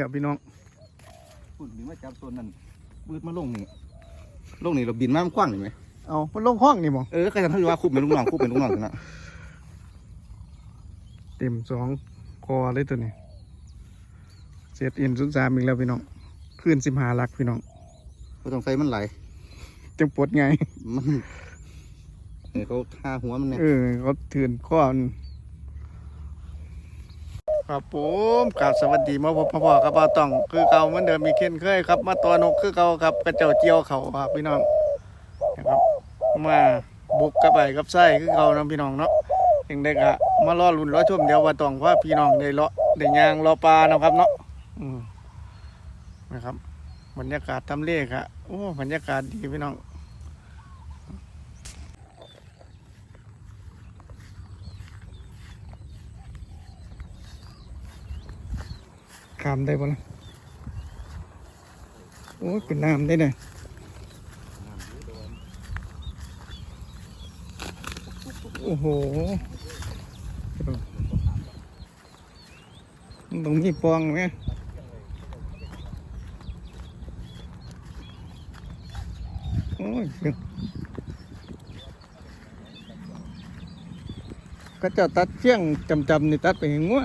ครับพี่น้องฝุ่นบินมาจับตัวนั้นบืดมาลงนี่ลงนี่เราบินมามันกว้างเห็นไหมเอามันลงห้องนี่บ่เออใครจะทำว่าคุบเป็นลูกน้องคุบเป็นลูกน้องกันนะเต็มสองคอเลยตัวนี้เสียดอินศูนย์สามอีกแล้วพี่น้องขึ้นสิบหาลักพี่น้องก็ต้องใส่มันไหลจังปวดไงมันเออเขาท่าหัวมันเนี่ยเออเขาถืนข้อมัน ครับผมกราบสวัสดีมาพบพ่อครับป้าต้อง คือเก่าเหมือนเดิมมีเช่นเคยครับ มาตัวนกคือเก่าครับกระเจ้าเจียวเขาครับพี่น้องนะครับ มาบุกกระไปกับไส้คือเก่านะพี่น้องเนาะอยังได้กะมารอลุ่นรอชมเดี๋ยวว่าต้องว่าพี่น้องได้เลาะได้ยางรอปลาเนาะครับเนาะนะครับบรรยากาศทำเลขอะโอ้บรรยากาศดีพี่น้องามได้ปะล่ะโอ้เป็นน้ำได้เลยโอ้โหต้องมีปองไหมโอ้ยเก็จะตัดเชี่ยงจำๆนี่ตัดไปเห็นงัว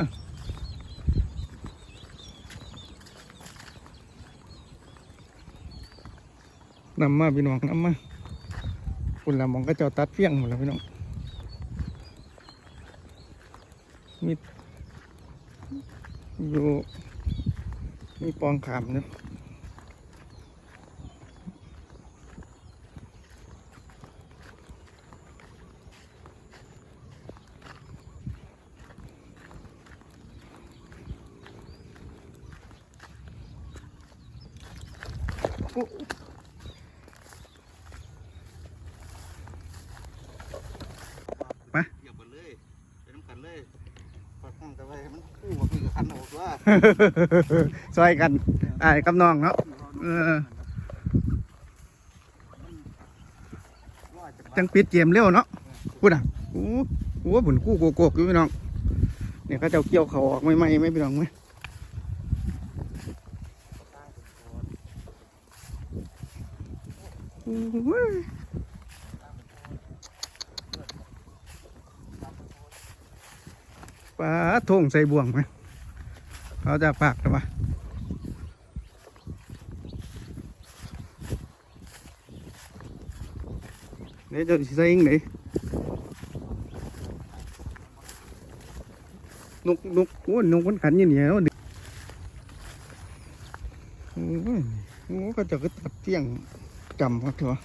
นำมาพี่น้องนำมาคุณละหมองก็เจ้าตัดเฟี้ยงหมดแล้วพี่น้องมีอยู่มีปองขามเนาะโอ้ เหยียบกันเลยเป็นน้ำกันเลยพอตั้งแต่ ไปมันคู่กับพี่กับขันออกว่าซอยกันไอ้ายกับน้องเนาะเออจังปิดเกมเร็วเนาะพูดอะโอ้โหบุญกู้โกโกกอยู่พี่น้องเนี่ยเขาจ้าเกี่ยวเขาออกไม่ไม่ไม่พี่น้องไหมโอ้ย ปลาทงใส่บ่วงไหมเขาจะปากหรือเปล่าเดี๋ยจะใส่ยังไงนนกนกโอ้ยนกมันขันอยี่นี่แล้วดิโอ้โอ้ก็จะก็ตัดเที่ยงจำเขาเถอะ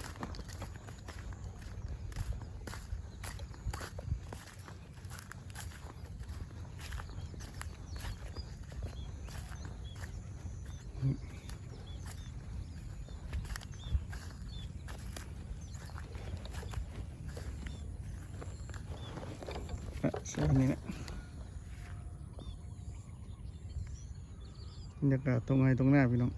แค่นี่แหละบรรยากาศตรงไหนตรงหน้าพี่น้อง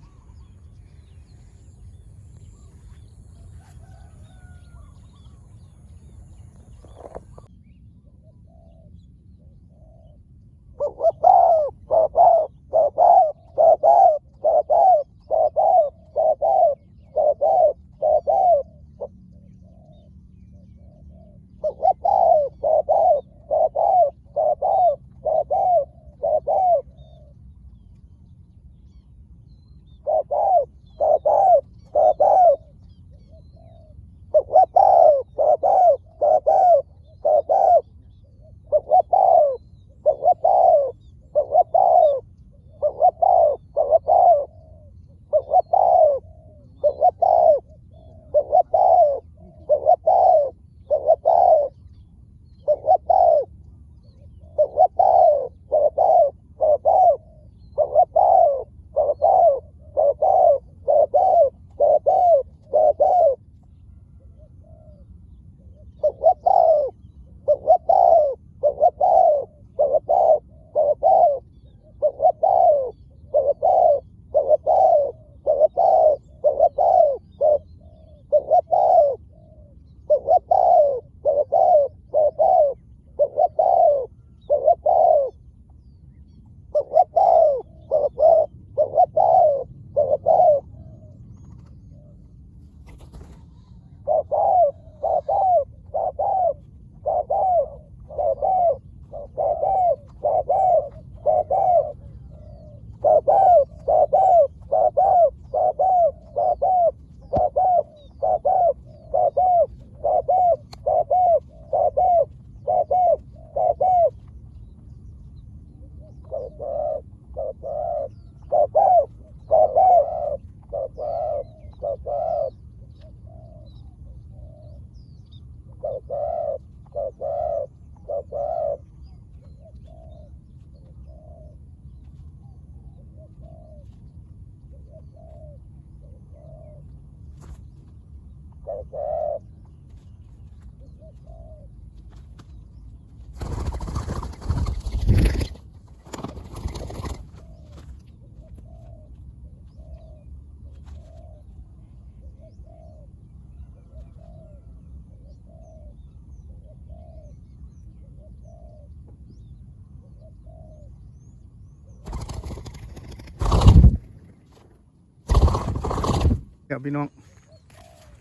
ครับพี่น้อง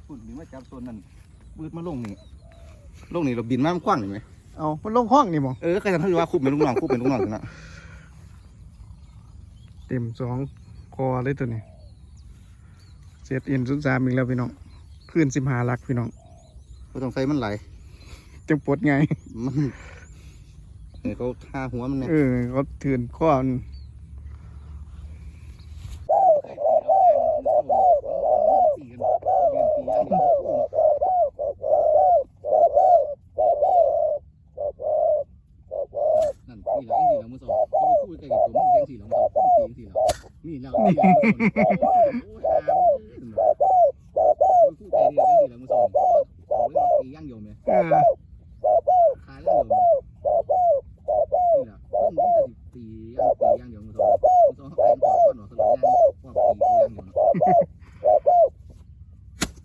ฝุ่นบินมาจับตัวนั้นบืดมาลงนี่ลงนี่เราบินมามันคว้างเห็นไหมเอามันลงห้องนี่บ่เออใครจะทำว่าคุบเป็นลูกน้องคุบเป็นลูกน้องกันนะเต็มสองคอเลยตัวนี้เสียดอินศูนย์สามอีกแล้วพี่น้องขึ้นสิบหาลักพี่น้องก็ต้องใส่มันไหลจังปวดไงมันเออเขาทาหัวมันเนี่ยเออเขาถืนข้อมัน สี่หลังสี่หละมือสองเขาไปพูดใกล้กับผมแทงสี่หลังสองตีสี่หลังนี่แล้วนี่แล้วมือสองโอ้ยหามพูดใกล้เนี่ยแทงสี่หลังมือสองเขาเลยตีย่างโยมเนี่ย เออ ขายย่างโยมเนี่ยนี่แหละต้นมันจะตีย่างตีย่างโยมมือสองมือสองเขาแข่งก่อนก่อนหนอสลบย่างก่อนตีย่างโยม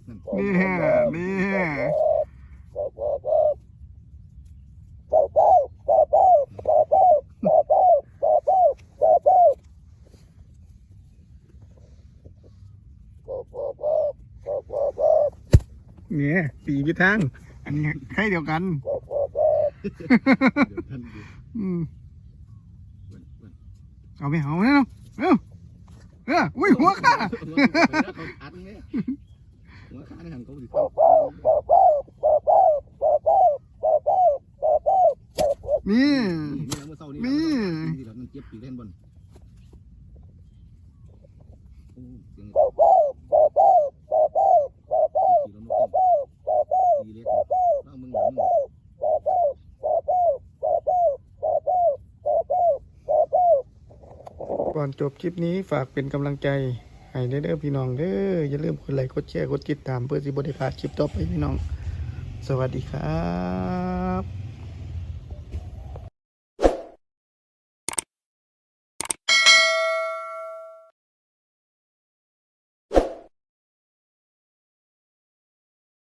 นั่น นี่นี่ เนี่ยปีพิทางอันนี้ใครเดียวกันเดี๋ยวท่านดูอืมเว้นเว้นเอาไปเอาเนี่ยเนาะเอ้าเอออุ้ยหัวข้าหัวเขาอัดเนี่ยหัวขาในหันเขาดิเข้านี่ นี่นี่เมื่อเช้านี่ นี่ นี่เรามันเจ็บปีกเล่นบนโอ้เสียงปีกเราไม่ขึ้นปีเล็กแล้วมึงหลังมึง ก่ อนจบคลิปนี้ฝากเป็นกำลังใจให้เด้อพี่น้องเด้ออย่าลืมกดไลค์กดแชร์กดติดตามเพื่อสิบได้พลาดคลิปต่อไปพี่น้อง สวัสดีครับ